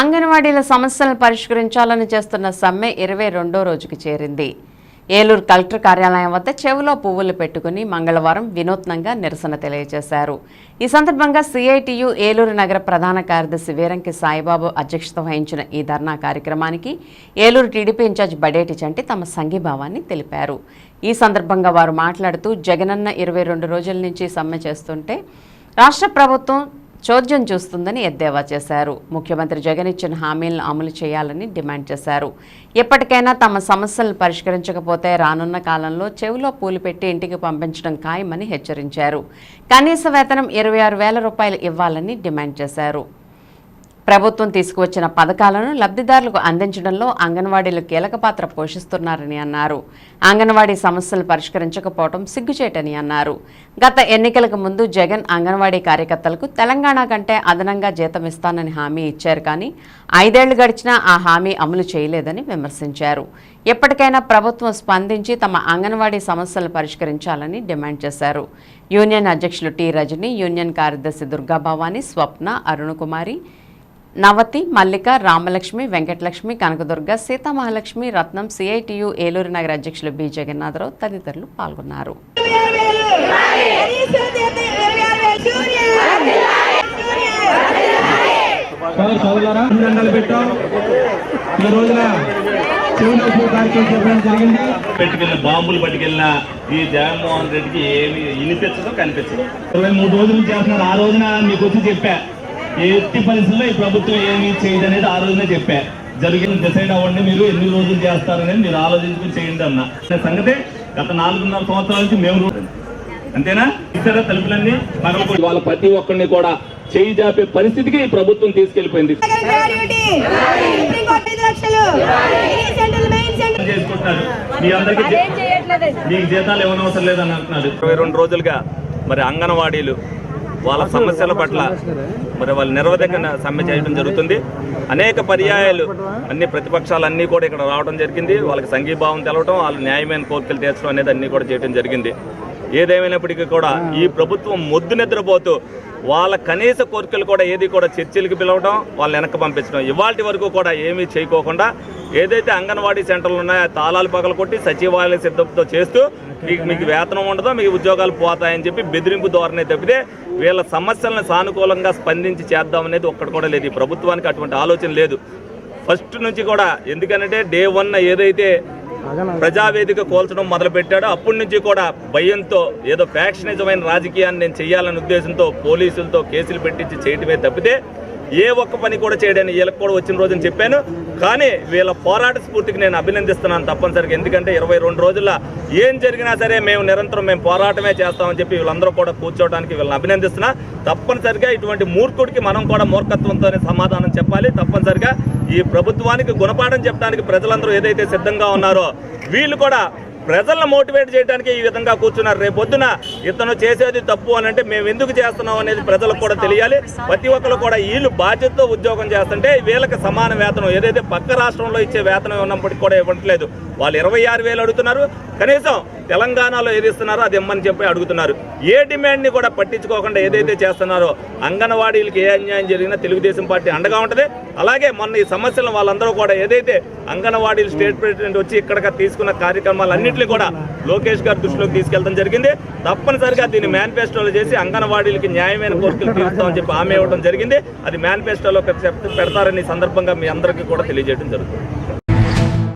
అంగన్వాడీల సమస్యలను పరిష్కరించాలని చేస్తున్న సమ్మె ఇరవై రెండో రోజుకి చేరింది. ఏలూరు కలెక్టర్ కార్యాలయం వద్ద చెవిలో పువ్వులు పెట్టుకుని మంగళవారం వినూత్నంగా నిరసన తెలియజేశారు. ఈ సందర్భంగా సిఐటియు ఏలూరు నగర ప్రధాన కార్యదర్శి వీరంకి సాయిబాబు అధ్యక్షత వహించిన ఈ ధర్నా కార్యక్రమానికి ఏలూరు టీడీపీ ఇన్ఛార్జ్ బడేటి చంటి తమ సంఘీభావాన్ని తెలిపారు. ఈ సందర్భంగా వారు మాట్లాడుతూ జగనన్న ఇరవై రెండు రోజుల నుంచి సమ్మె చేస్తుంటే రాష్ట్ర ప్రభుత్వం చోద్యం చూస్తుందని ఎద్దేవా చేశారు. ముఖ్యమంత్రి జగన్ ఇచ్చిన హామీలను అమలు చేయాలని డిమాండ్ చేశారు. ఎప్పటికైనా తమ సమస్యలను పరిష్కరించకపోతే రానున్న కాలంలో చెవిలో పూలు పెట్టి ఇంటికి పంపించడం ఖాయమని హెచ్చరించారు. కనీస వేతనం ఇరవై ఆరు వేల రూపాయలు ఇవ్వాలని డిమాండ్ చేశారు. ప్రభుత్వం తీసుకువచ్చిన పథకాలను లబ్ధిదారులకు అందించడంలో అంగన్వాడీలు కీలక పాత్ర పోషిస్తున్నారని అన్నారు. అంగన్వాడీ సమస్యలు పరిష్కరించకపోవడం సిగ్గుచేటని అన్నారు. గత ఎన్నికలకు ముందు జగన్ అంగన్వాడీ కార్యకర్తలకు తెలంగాణ కంటే అదనంగా జీతం ఇస్తానని హామీ ఇచ్చారు కానీ ఐదేళ్ళు గడిచినా ఆ హామీ అమలు చేయలేదని విమర్శించారు. ఎప్పటికైనా ప్రభుత్వం స్పందించి తమ అంగన్వాడీ సమస్యలు పరిష్కరించాలని డిమాండ్ చేశారు. యూనియన్ అధ్యక్షులు టి రజని యూనియన్ కార్యదర్శి దుర్గాభవాని స్వప్న అరుణకుమారి నవతి మల్లిక రామలక్ష్మి వెంకటలక్ష్మి కనకదుర్గ సీతామహాలక్ష్మి రత్నం సిఐటియు ఏలూరు నగర అధ్యక్షులు బి. జగన్నాథరావు తదితరులు పాల్గొన్నారు. ఈ రోజున పెట్టుకెళ్ళిన బాంబులు పట్టుకెళ్ళిన ఈ జగన్మోహన్ రెడ్డికి ఏమి వినిపించదో కనిపించదు. ఇరవై మూడు రోజులు చేస్తున్నారు. ఆ రోజున మీకు వచ్చి చెప్పా ఎట్టి పరిస్థితుల్లో ఈ ప్రభుత్వం ఏమి చేయదు అనేది ఆ రోజునే చెప్పా. జరిగిన డిసైడ్ అవ్వండి మీరు ఎన్ని రోజులు చేస్తారనేది మీరు ఆలోచించుకుని చేయండి అన్న. అనే సంగతి గత నాలుగున్నర సంవత్సరాల నుంచి మేము అంతేనా? ఇతర తలుపులన్నీ మనం వాళ్ళ ప్రతి ఒక్కరిని కూడా చేయి జాపే పరిస్థితికి ఈ ప్రభుత్వం తీసుకెళ్ళిపోయింది చేసుకుంటున్నారు. మీ అందరికీ మీకు జీతాలు ఇవ్వనవసరం లేదని అంటున్నారు ఇరవై రెండు రోజులుగా మరి అంగన్వాడీలు వాళ్ళ సమస్యల పట్ల మరి వాళ్ళు నిరవధిక సమ్మె చేయడం జరుగుతుంది. అనేక పర్యాయాలు అన్ని ప్రతిపక్షాలు అన్నీ కూడా ఇక్కడ రావడం జరిగింది. వాళ్ళకి సంఘీభావం తెలవడం వాళ్ళ న్యాయమైన కోర్కెలు తీర్చడం అనేది అన్నీ కూడా చేయడం జరిగింది. ఏదేమైనప్పటికీ కూడా ఈ ప్రభుత్వం మొద్దు నిద్రపోతూ వాళ్ళ కనీస కోరికలు కూడా ఏది కూడా చర్చలకు పిలవడం వాళ్ళని వెనక్కి పంపించడం. ఇవాటి వరకు కూడా ఏమీ చేయకోకుండా ఏదైతే అంగన్వాడీ సెంటర్లు ఉన్నాయో తాళాలు పగల కొట్టి సచివాలయ సిద్ధంతో చేస్తూ మీకు మీకు వేతనం ఉండదో మీకు ఉద్యోగాలు పోతాయని చెప్పి బెదిరింపు ధోరణి తప్పితే వీళ్ళ సమస్యలను సానుకూలంగా స్పందించి చేద్దామనేది ఒక్కటి కూడా లేదు. ఈ ప్రభుత్వానికి అటువంటి ఆలోచన లేదు. ఫస్ట్ నుంచి కూడా ఎందుకంటే డే వన్ ఏదైతే ప్రజావేదిక కోల్చడం మొదలుపెట్టాడు. అప్పటి నుంచి కూడా భయంతో ఏదో ఫ్యాక్షనిజమైన రాజకీయాన్ని నేను చేయాలనే ఉద్దేశంతో పోలీసులతో కేసులు పెట్టించి చేయటమే తప్పితే ఏ ఒక్క పని కూడా చేయడానికి వీళ్ళకి కూడా వచ్చిన రోజుని చెప్పాను. కానీ వీళ్ళ పోరాట స్ఫూర్తికి నేను అభినందిస్తున్నాను తప్పనిసరిగా. ఎందుకంటే ఇరవై రెండు రోజుల్లో ఏం జరిగినా సరే మేము నిరంతరం మేము పోరాటమే చేస్తామని చెప్పి వీళ్ళందరూ కూడా కూర్చోవడానికి వీళ్ళని అభినందిస్తున్నా. తప్పనిసరిగా ఇటువంటి మూర్ఖుడికి మనం కూడా మూర్ఖత్వంతోనే సమాధానం చెప్పాలి. తప్పనిసరిగా ఈ ప్రభుత్వానికి గుణపాఠం చెప్పడానికి ప్రజలందరూ ఏదైతే సిద్ధంగా ఉన్నారో వీళ్ళు కూడా ప్రజలను మోటివేట్ చేయడానికి ఈ విధంగా కూర్చున్నారు. రేపొద్దున పొద్దున ఇతను చేసేది తప్పు అని అంటే మేము ఎందుకు చేస్తున్నాం అనేది ప్రజలకు కూడా తెలియాలి. ప్రతి ఒక్కరు కూడా వీళ్ళు బాధ్యతతో ఉద్యోగం చేస్తుంటే వీళ్ళకి సమాన వేతనం ఏదైతే పక్క రాష్ట్రంలో ఇచ్చే వేతనం ఉన్నప్పటికీ కూడా ఇవ్వట్లేదు. వాళ్ళు ఇరవై ఆరు వేలు అడుగుతున్నారు. కనీసం తెలంగాణలో ఏది ఇస్తున్నారో అది ఇమ్మని చెప్పి అడుగుతున్నారు. ఏ డిమాండ్ని కూడా పట్టించుకోకుండా ఏదైతే చేస్తున్నారో అంగన్వాడీలకి ఏ అన్యాయం జరిగినా తెలుగుదేశం పార్టీ అండగా ఉంటుంది. అలాగే మొన్న ఈ సమస్యలను వాళ్ళందరూ కూడా ఏదైతే అంగన్వాడీలు స్టేట్ ప్రెసిడెంట్ వచ్చి ఇక్కడ తీసుకున్న కార్యక్రమాలన్నింటినీ కూడా లోకేష్ గారి దృష్టిలోకి తీసుకెళ్ళడం జరిగింది. తప్పనిసరిగా దీన్ని మేనిఫెస్టోలో చేసి అంగన్వాడీలకి న్యాయమైన కోరికలు తీరుస్తామని చెప్పి హామీ ఇవ్వడం జరిగింది. అది మేనిఫెస్టోలో పెడతారని సందర్భంగా మీ అందరికీ కూడా తెలియజేయడం జరుగుతుంది.